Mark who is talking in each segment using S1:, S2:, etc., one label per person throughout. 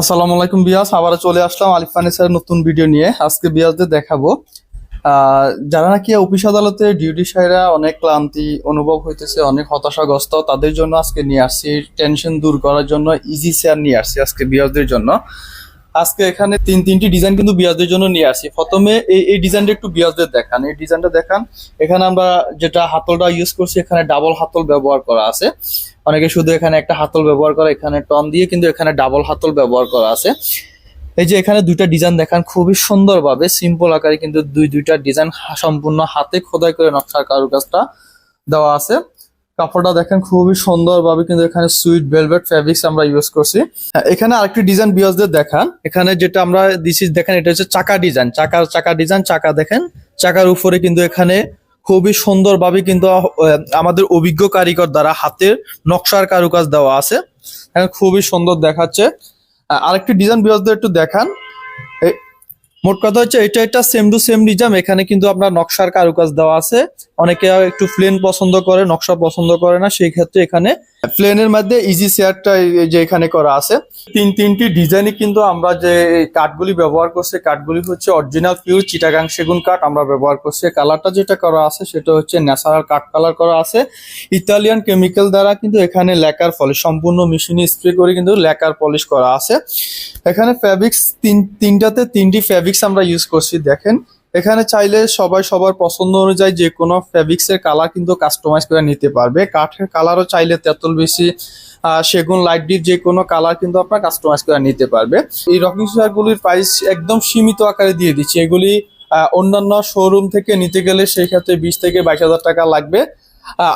S1: আসসালামু আলাইকুম বিয়াস আবার চলে আসলাম আলিফ ফার্নিচারের নতুন ভিডিও নিয়ে। আজকে বিয়াসদের দেখাবো যারা নাকি অফিস আদালতে ডিউটি সাইরা অনেক ক্লান্তি অনুভব হইতেছে, অনেক হতাশাগ্রস্ত, তাদের জন্য আজকে নিয়ে আসছি টেনশন দূর করার জন্য ইজি চেয়ার নিয়ে আসছি আজকে বিয়াসদের জন্য। আজকে এখানে তিন তিনটি ডিজাইন কিন্তু বিয়াসদের জন্য নিয়ে আসি। প্রথমে এই এই ডিজাইনটা একটু বিয়াসদের দেখান। এই ডিজাইনটা দেখান। এখানে আমরা যেটা হাতলটা ইউজ করছি, এখানে ডাবল হাতল ব্যবহার করা আছে। অনেকে শুধু এখানে একটা হাতল ব্যবহার করে, এখানে টন দিয়ে কিন্তু এখানে ডাবল হাতল ব্যবহার করা আছে। এই যে এখানে দুইটা ডিজাইন দেখান, খুবই সুন্দরভাবে সিম্পল আকারে কিন্তু দুই দুইটা ডিজাইন সম্পূর্ণ হাতে খোদাই করে নকশার কারুকাজটা দেওয়া আছে। কাপড়টা দেখেন খুবই সুন্দরভাবে কিন্তু এখানে সুইট ভেলভেট ফ্যাব্রিক্স আমরা ইউজ করছি। হ্যাঁ, এখানে আরেকটি ডিজাইন বিয়সদের দেখান। এখানে যেটা আমরা দিছি দেখেন এটা হচ্ছে চাকা ডিজাইন চাকার চাকা ডিজাইন চাকা দেখেন। চাকার উপরে কিন্তু এখানে খুবই সুন্দরভাবে কিন্তু আমাদের অভিজ্ঞ কারিগর দ্বারা হাতের নকশার কারুকাজ দেওয়া আছে। এখানে খুবই সুন্দর দেখাচ্ছে। আরেকটি ডিজাইন বিয়সদের একটু দেখান। মোট কথা হচ্ছে এটা এটা সেম টু সেম ডিজাইন এখানে কিন্তু আপনার নকশার কারুকাজ দেওয়া আছে। অনেকে একটু প্লেন পছন্দ করে, নকশা পছন্দ করে না, সেই ক্ষেত্রে এখানে প্লেনের মধ্যে ইজি চেয়ারটা যে এখানে করা আছে। তিন তিনটি ডিজাইনই কিন্তু আমরা যে কাঠগুলি ব্যবহার করছি কাঠগুলি হচ্ছে অরিজিনাল পিওর চিটাগাং সেগুন কাঠ আমরা ব্যবহার করছি। কালারটা যেটা করা আছে সেটা হচ্ছে ন্যাচারাল কাঠ কালার করা আছে। ইতালিয়ান কেমিক্যাল দ্বারা কিন্তু এখানে লেকার পলিশ সম্পূর্ণ মেশিনে স্প্রে করে কিন্তু লেকার পলিশ করা আছে। এখানে ফ্যাব্রিক্স তিন, তিনটাতে তিনটি ফ্যাব্রিক্স আমরা ইউজ করছি, দেখেন। এখানে চাইলে সবাই সবার পছন্দ অনুযায়ী যে কোনো ফ্যাব্রিক্স এর কালার কিন্তু কাস্টমাইজ করে নিতে পারবে। কাঠের কালারও চাইলে তেতল বেশি সেগুন লাইট ডিপ যে কোনো কালার কিন্তু আপনার কাস্টমাইজ করে নিতে পারবে। এই রকিং গুলির প্রাইস একদম সীমিত আকারে দিয়ে দিচ্ছি। এগুলি অন্যান্য শোরুম থেকে নিতে গেলে সেই ক্ষেত্রে বিশ থেকে বাইশ হাজার টাকা লাগবে।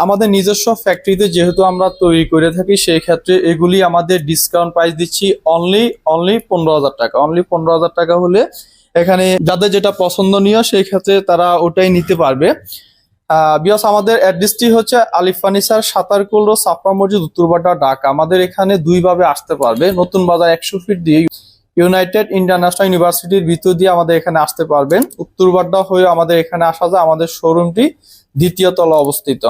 S1: আমাদের নিজস্ব ফ্যাক্টরিতে যেহেতু আমরা তৈরি করে থাকি, সেই ক্ষেত্রে এগুলি আমাদের ডিসকাউন্ট প্রাইস দিচ্ছি অনলি অনলি পনেরো হাজার টাকা। অনলি পনেরো হাজার টাকা হলে এখানে যাদের যেটা পছন্দনীয়, সেই ক্ষেত্রে তারা ওটাই নিতে পারবে। বিকজ আমাদের অ্যাড্রেসটি হচ্ছে আলিফ ফার্নিচার সাতারকুল রোড সাফা মসজিদ, উত্তরবাড্ডা, ঢাকা। আমাদের এখানে দুইভাবে আসতে পারবে। নতুন বাজার একশো ফিট দিয়ে ইউনাইটেড ইন্টারন্যাশনাল ইউনিভার্সিটির ভিতর দিয়ে আমাদের এখানে আসতে পারবেন। উত্তরবাড্ডা হয়ে আমাদের এখানে আসা যায়। আমাদের শোরুমটি দ্বিতীয় তলা অবস্থিত।